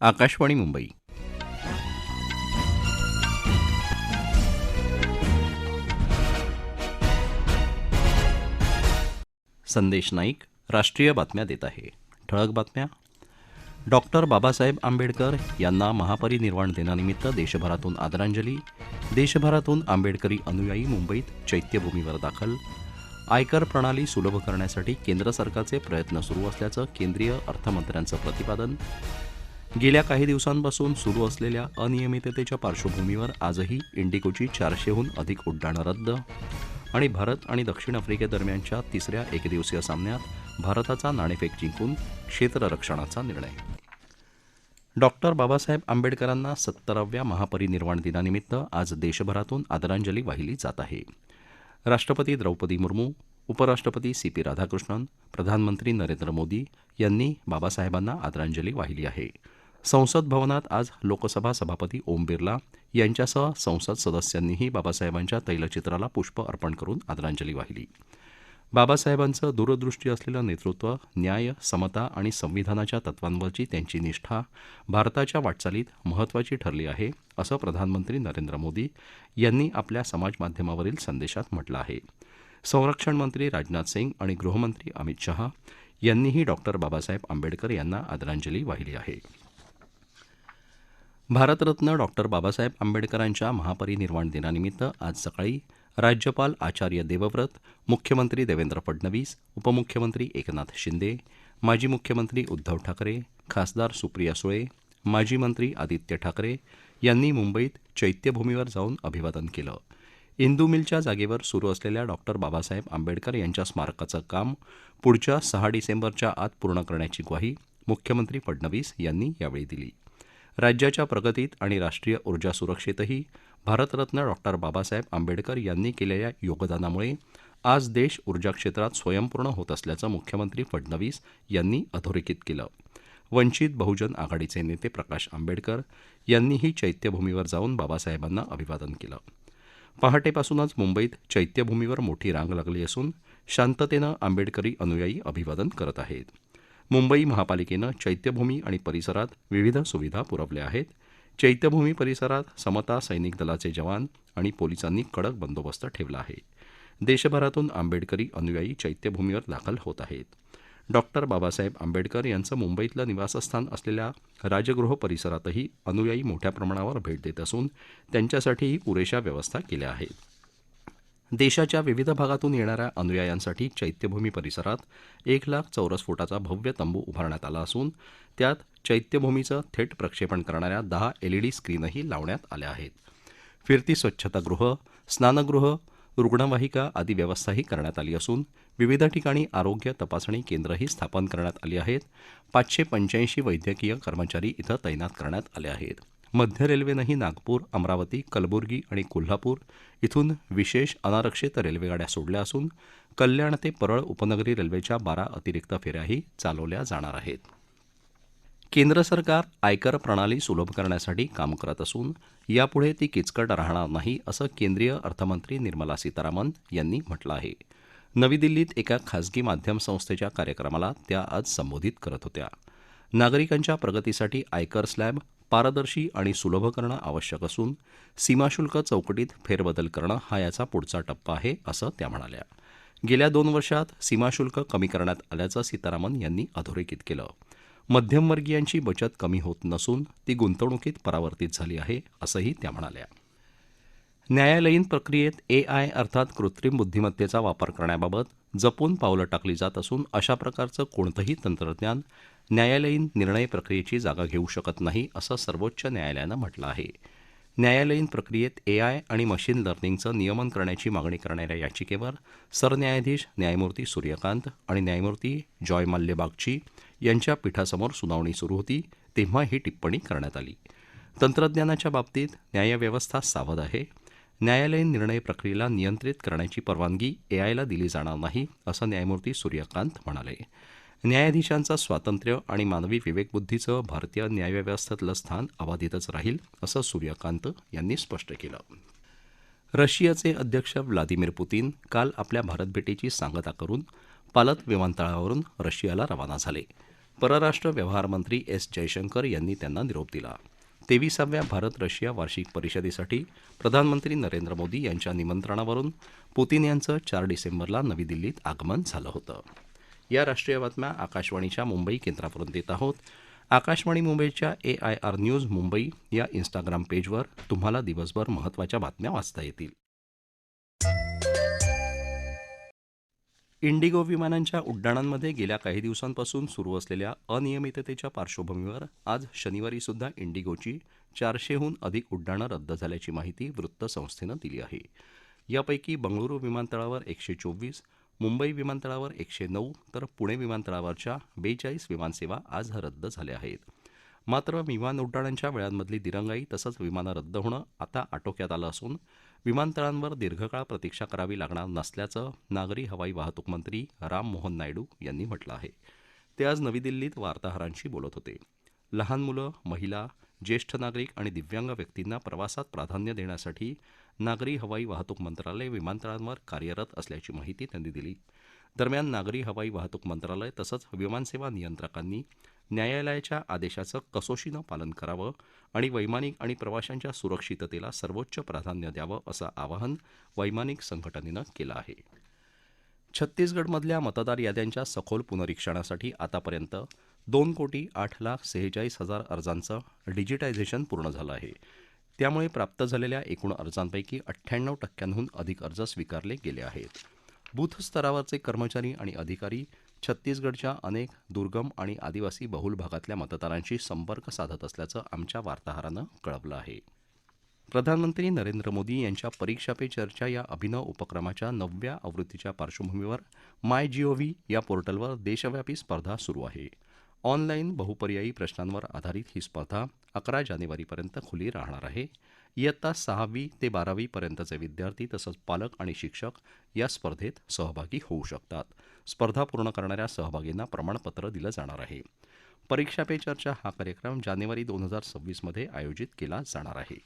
आकाशवाणी मुंबई. संदेश नाईक राष्ट्रीय बातम्या देत आहे. ठळक बातम्या. डॉक्टर बाबासाहेब आंबेडकर यांना महापरिनिर्वाण दिनानिमित्त देशभरातून आदरांजली. देशभरातून आंबेडकरी अनुयायी मुंबईत चैत्यभूमीवर दाखल. आयकर प्रणाली सुलभ करण्यासाठी केंद्र सरकारचे प्रयत्न सुरू असल्याचं केंद्रीय अर्थमंत्र्यांचं प्रतिपादन. गेल्या काही दिवसांपासून सुरू असलेल्या अनियमिततेच्या पार्श्वभूमीवर आजही इंडिगोची चारशेहून अधिक उड्डाणं रद्द. आणि भारत आणि दक्षिण आफ्रिकेदरम्यानच्या तिसऱ्या एकदिवसीय सामन्यात भारताचा नाणेफेक जिंकून क्षेत्ररक्षणाचा निर्णय. डॉक्टर बाबासाहेब आंबेडकरांना सत्तराव्या महापरिनिर्वाण दिनानिमित्त आज देशभरातून आदरांजली वाहिली जात आहे. राष्ट्रपती द्रौपदी मुर्मू उपराष्ट्रपती सी पी राधाकृष्णन प्रधानमंत्री नरेंद्र मोदी यांनी बाबासाहेबांना आदरांजली वाहिली आहे. संसद भवनात आज लोकसभा सभापती ओम बिर्ला यांच्यासह संसद सदस्यांनीही बाबासाहेबांच्या तैलचित्राला पुष्प अर्पण करून आदरांजली वाहिली. बाबासाहेबांचं दूरदृष्टी असलेलं नेतृत्व न्याय समता आणि संविधानाच्या तत्वांवरची त्यांची निष्ठा भारताच्या वाटचालीत महत्त्वाची ठरली आहे असं प्रधानमंत्री नरेंद्र मोदी यांनी आपल्या समाजमाध्यमावरील संदेशात म्हटलं आहे. संरक्षण मंत्री राजनाथ सिंग आणि गृहमंत्री अमित शहा यांनीही डॉक्टर बाबासाहेब आंबेडकर यांना आदरांजली वाहिली आहे. भारतरत्न डॉक्टर बाबासाहेब आंबेडकरांच्या महापरिनिर्वाण दिनानिमित्त आज सकाळी राज्यपाल आचार्य देवव्रत मुख्यमंत्री देवेंद्र फडणवीस उपमुख्यमंत्री एकनाथ शिंदे माजी मुख्यमंत्री उद्धव ठाकरे खासदार सुप्रिया सुळे माजी मंत्री आदित्य ठाकरे यांनी मुंबईत चैत्यभूमीवर जाऊन अभिवादन केलं. इंदू मिलच्या जागेवर सुरू असलेल्या डॉक्टर बाबासाहेब आंबेडकर यांच्या स्मारकाचं काम पुढच्या सहा डिसेंबरच्या आत पूर्ण करण्याची ग्वाही मुख्यमंत्री फडणवीस यांनी यावेळी दिली. राज्याच्या प्रगतीत आणि राष्ट्रीय ऊर्जा सुरक्षेतही भारतरत्न डॉक्टर बाबासाहेब आंबेडकर यांनी केलेल्या योगदानामुळे आज देश ऊर्जा क्षेत्रात स्वयंपूर्ण होत असल्याचं मुख्यमंत्री फडणवीस यांनी अधोरेखित केलं. वंचित बहुजन आघाडीचे नेते प्रकाश आंबेडकर यांनीही चैत्यभूमीवर जाऊन बाबासाहेबांना अभिवादन केलं. पहाटेपासूनच मुंबईत चैत्यभूमीवर मोठी रांग लागली असून शांततेनं आंबेडकरी अनुयायी अभिवादन करत आहेत. मुंबई महापालिकेनं चैत्यभूमी आणि परिसरात विविध सुविधा पुरवल्या आहेत. चैत्यभूमी परिसरात समता सैनिक दलाचे जवान आणि पोलिसांनी कडक बंदोबस्त ठेवला आहे. देशभरातून आंबेडकरी अनुयायी चैत्यभूमीवर दाखल होत आहेत. डॉक्टर बाबासाहेब आंबेडकर यांचं मुंबईतलं निवासस्थान असलेल्या राजगृह परिसरातही अनुयायी मोठ्या प्रमाणावर भेट देत असून त्यांच्यासाठीही पुरेशा व्यवस्था केल्या आहेत. देशाच्या विविध भागातून येणाऱ्या अनुयायांसाठी चैत्यभूमी परिसरात एक लाख चौरस फुटाचा भव्य तंबू उभारण्यात आला असून त्यात चैत्यभूमीचं थेट प्रक्षेपण करणाऱ्या दहा एलईडी स्क्रीनही लावण्यात आल्या आहेत. फिरती स्वच्छतागृह स्नानगृह रुग्णवाहिका आदी व्यवस्थाही करण्यात आली असून विविध ठिकाणी आरोग्य तपासणी केंद्रही स्थापन करण्यात आली आहेत. पाचशे पंच्याऐंशी वैद्यकीय कर्मचारी इथं तैनात करण्यात आले आहेत. मध्य रेल्वेनंही नागपूर अमरावती कलबुर्गी आणि कोल्हापूर इथून विशेष अनारक्षित रेल्वेगाड्या सोडल्या असून कल्याण ते परळ उपनगरी रेल्वेच्या बारा अतिरिक्त फेऱ्याही चालवल्या जाणार आहेत. केंद्र सरकार आयकर प्रणाली सुलभ करण्यासाठी काम करत असून यापुढे ती किचकट राहणार नाही असं केंद्रीय अर्थमंत्री निर्मला सीतारामन यांनी म्हटलं आहे. नवी दिल्लीत एका खासगी माध्यम संस्थेच्या कार्यक्रमाला त्या आज संबोधित करत होत्या. नागरिकांच्या प्रगतीसाठी आयकर स्लॅब पारदर्शी आणि सुलभ करणं आवश्यक असून सीमाशुल्क चौकटीत फेरबदल करणं हा याचा पुढचा टप्पा आहे असं त्या म्हणाल्या. गेल्या दोन वर्षात सीमाशुल्क कमी करण्यात आल्याचं सीतारामन यांनी अधोरेखित केलं. मध्यमवर्गीयांची बचत कमी होत नसून ती गुंतवणुकीत परावर्तित झाली आहे असंही त्या म्हणाल्या. न्यायालयीन प्रक्रियेत ए आय अर्थात कृत्रिम बुद्धिमत्तेचा वापर करण्याबाबत जपून पावलं टाकली जात असून अशा प्रकारचं कोणतंही तंत्रज्ञान न्यायालयीन निर्णय प्रक्रियेची जागा घेऊ शकत नाही असं सर्वोच्च न्यायालयानं म्हटलं आहे. न्यायालयीन प्रक्रियेत ए आय आणि मशीन लर्निंगचं नियमन करण्याची मागणी करणाऱ्या याचिकेवर सरन्यायाधीश न्यायमूर्ती सूर्यकांत आणि न्यायमूर्ती जॉय माल्यबागची यांच्या पीठासमोर सुनावणी सुरू होती तेव्हा ही टिप्पणी करण्यात आली. तंत्रज्ञानाच्या बाबतीत न्यायव्यवस्था सावध आहे. न्यायालयीन निर्णय प्रक्रियेला नियंत्रित करण्याची परवानगी एआयला दिली जाणार नाही असं न्यायमूर्ती सूर्यकांत म्हणाले. न्यायाधीशांचं स्वातंत्र्य आणि मानवी विवेकबुद्धीचं भारतीय न्यायव्यवस्थेतलं स्थान अबाधितच राहील असं सूर्यकांत यांनी स्पष्ट केलं. रशियाचे अध्यक्ष व्लादिमीर पुतीन काल आपल्या भारत भेटीची सांगता करून पालत विमानतळावरून रशियाला रवाना झाले. परराष्ट्र व्यवहार मंत्री एस जयशंकर यांनी त्यांना निरोप दिला. तेविसाव्या भारत रशिया वार्षिक परिषदेसाठी प्रधानमंत्री नरेंद्र मोदी यांच्या निमंत्रणावरून पुतीन यांचं चार डिसेंबरला नवी दिल्लीत आगमन झालं होतं. या राष्ट्रीय बातम्या आकाशवाणीच्या मुंबई केंद्रावरून देत आहोत. आकाशवाणी मुंबईच्या A I R news Mumbai या इन्स्टाग्राम पेजवर तुम्हाला दिवसभर महत्त्वाच्या बातम्या वाचता येतील. इंडिगो विमानांच्या उड्डाणांमध्ये गेल्या काही दिवसांपासून सुरू असलेल्या अनियमिततेच्या पार्श्वभूमीवर आज शनिवारी सुद्धा इंडिगोची चारशेहून अधिक उड्डाणं रद्द झाल्याची माहिती वृत्तसंस्थेनं दिली आहे. यापैकी बंगळुरू विमानतळावर एकशे चोवीस मुंबई विमानतळावर एकशे नऊ तर पुणे विमानतळावरच्या बेचाळीस विमानसेवा आज रद्द झाल्या आहेत. मात्र विमान उड्डाणांच्या वेळांमधली दिरंगाई तसंच विमानं रद्द होणं आता आटोक्यात आलं असून विमानतळांवर दीर्घकाळ प्रतीक्षा करावी लागणार नसल्याचं नागरी हवाई वाहतूक मंत्री राम मोहन नायडू यांनी म्हटलं आहे. ते आज नवी दिल्लीत वार्ताहरांशी बोलत होते. लहान मुलं महिला ज्येष्ठ नागरिक आणि दिव्यांग व्यक्तींना प्रवासात प्राधान्य देण्यासाठी नागरी हवाई वाहतूक मंत्रालय विमानतळांवर कार्यरत असल्याची माहिती त्यांनी दिली. दरम्यान नागरी हवाई वाहतूक मंत्रालय तसंच विमानसेवा नियंत्रकांनी न्यायालयाच्या आदेशाचं कसोशीनं पालन करावं आणि वैमानिक आणि प्रवाशांच्या सुरक्षिततेला सर्वोच्च प्राधान्य द्यावं असं आवाहन वैमानिक संघटनेनं केलं आहे. छत्तीसगडमधल्या मतदार याद्यांच्या सखोल पुनरीक्षणासाठी आतापर्यंत दोन कोटी आठ लाख सेहेचाळीस हजार अर्जांचं डिजिटायझेशन पूर्ण झालं आहे. त्यामुळे प्राप्त झालेल्या एकूण अर्जांपैकी अठ्ठ्याण्णव टक्क्यांहून अधिक अर्ज स्वीकारले गेले आहेत. बूथ स्तरावरचे कर्मचारी आणि अधिकारी छत्तीसगडच्या अनेक दुर्गम आणि आदिवासी बहुल भागातल्या मतदारांशी संपर्क साधत असल्याचं आमच्या वार्ताहरानं कळवलं आहे. प्रधानमंत्री नरेंद्र मोदी यांच्या परीक्षा पे चर्चा या अभिनव उपक्रमाच्या नवव्या आवृत्तीच्या पार्श्वभूमीवर माय जी ओ व्ही या पोर्टलवर देशव्यापी स्पर्धा सुरू आहे. ऑनलाईन बहुपर्यायी प्रश्नांवर आधारित ही स्पर्धा अकरा जानेवारीपर्यंत खुली राहणार आहे. इयत्ता सहावी ते बारावी पर्यंतचे विद्यार्थी तसंच पालक आणि शिक्षक या स्पर्धेत सहभागी होऊ शकतात. स्पर्धा पूर्ण करणाऱ्या सहभागींना प्रमाणपत्र दिलं जाणार आहे. परीक्षा पे चर्चा हा कार्यक्रम जानेवारी दोन हजार सव्वीसमध्ये आयोजित केला जाणार आहे.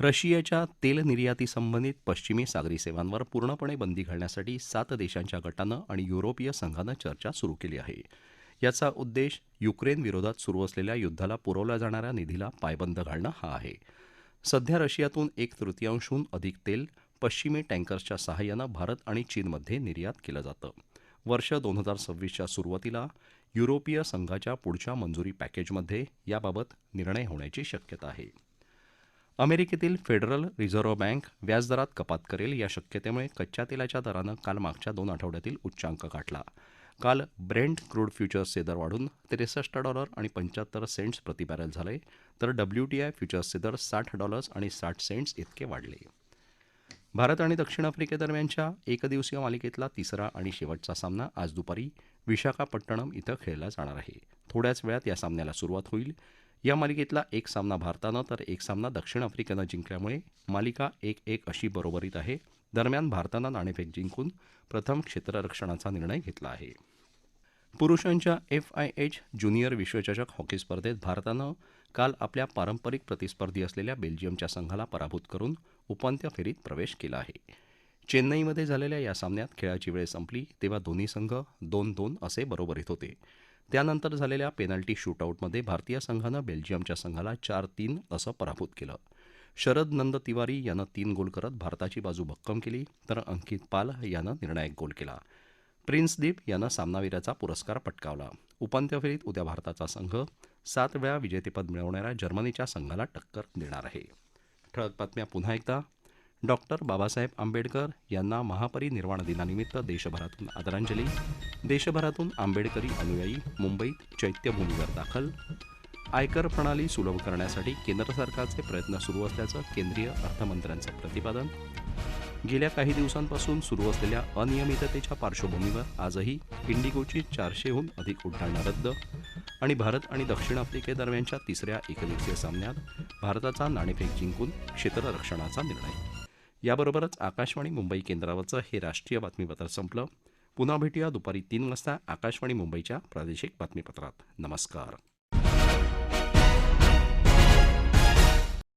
रशियाच्या तेल निर्यातीसंबंधित पश्चिमी सागरी सेवांवर पूर्णपणे बंदी घालण्यासाठी सात देशांच्या गटानं आणि युरोपीय संघानं चर्चा सुरू केली आहे. याचा उद्देश युक्रेन विरोधात सुरू असलेल्या युद्धाला पुरवल्या जाणाऱ्या निधीला पायबंद घालणं हा आहे. सध्या रशियातून एक तृतीयांशहून अधिक तेल पश्चिमी टँकर्सच्या सहाय्यानं भारत आणि चीनमध्ये निर्यात केलं जातं. वर्ष दोन हजार सव्वीसच्या सुरुवातीला युरोपीय संघाच्या पुढच्या मंजुरी पॅकेजमध्ये याबाबत निर्णय होण्याची शक्यता आहे. अमेरिकेतील फेडरल रिझर्व्ह बँक व्याजदरात कपात करेल या शक्यतेमुळे कच्च्या तेलाच्या दरानं काल मागच्या दोन आठवड्यातील उच्चांक गाठला. काल ब्रेंट क्रूड फ्युचर्सचे दर वाढून त्रेसष्ट डॉलर आणि पंच्याहत्तर सेंट्स प्रतिबॅरल झाले तर डब्ल्यूटीआय फ्युचर्सचे दर साठ डॉलर्स आणि साठ सेंट्स इतके वाढले. भारत आणि दक्षिण आफ्रिकेदरम्यानच्या एकदिवसीय मालिकेतला तिसरा आणि शेवटचा सामना आज दुपारी विशाखापट्टणम इथं खेळला जाणार आहे. थोड्याच वेळात या सामन्याला सुरुवात होईल. या मालिकेतला एक सामना भारतानं तर एक सामना दक्षिण आफ्रिकेनं जिंकल्यामुळे मालिका एक एक अशी बरोबरीत आहे. दरम्यान भारतानं नाणेफेक जिंकून प्रथम क्षेत्ररक्षणाचा निर्णय घेतला आहे. पुरुषांच्या एफ आय एच ज्युनियर विश्वचषक हॉकी स्पर्धेत भारतानं काल आपल्या पारंपरिक प्रतिस्पर्धी असलेल्या बेल्जियमच्या संघाला पराभूत करून उपांत्य फेरीत प्रवेश केला आहे. चेन्नईमध्ये झालेल्या या सामन्यात खेळाची वेळ संपली तेव्हा दोन्ही संघ दोन दोन असे बरोबरीत होते. त्यानंतर झालेल्या पेनल्टी शूटआऊटमध्ये भारतीय संघानं बेल्जियमच्या संघाला चार तीन असं पराभूत केलं. शरद नंद तिवारी यानं तीन गोल करत भारताची बाजू भक्कम केली तर अंकित पाल यानं निर्णायक गोल केला. प्रिन्स दीप यानं सामनावीराचा पुरस्कार पटकावला. उपांत्य फेरीत उद्या भारताचा संघ सात वेळा विजेतेपद मिळवणाऱ्या जर्मनीच्या संघाला टक्कर देणार आहे. ठळक बातम्या पुन्हा एकदा. डॉक्टर बाबासाहेब आंबेडकर यांना महापरिनिर्वाण दिनानिमित्त देशभरातून आदरांजली. देशभरातून आंबेडकरी अनुयायी मुंबईत चैत्यभूमीवर दाखल. आयकर प्रणाली सुलभ करण्यासाठी केंद्र सरकारचे प्रयत्न सुरू असल्याचं केंद्रीय अर्थमंत्र्यांचं प्रतिपादन. गेल्या काही दिवसांपासून सुरू असलेल्या अनियमिततेच्या पार्श्वभूमीवर आजही इंडिगोची चारशेहून अधिक उड्डाणं रद्द आणि भारत आणि दक्षिण आफ्रिकेदरम्यानच्या तिसऱ्या एकदिवसीय सामन्यात भारताचा नाणेफेक जिंकून क्षेत्ररक्षणाचा निर्णय. याबरोबरच आकाशवाणी मुंबई केंद्रावरचं हे राष्ट्रीय बातमीपत्र संपलं. पुन्हा भेटूया दुपारी तीन वाजता आकाशवाणी मुंबईच्या प्रादेशिक बातमीपत्रात. नमस्कार.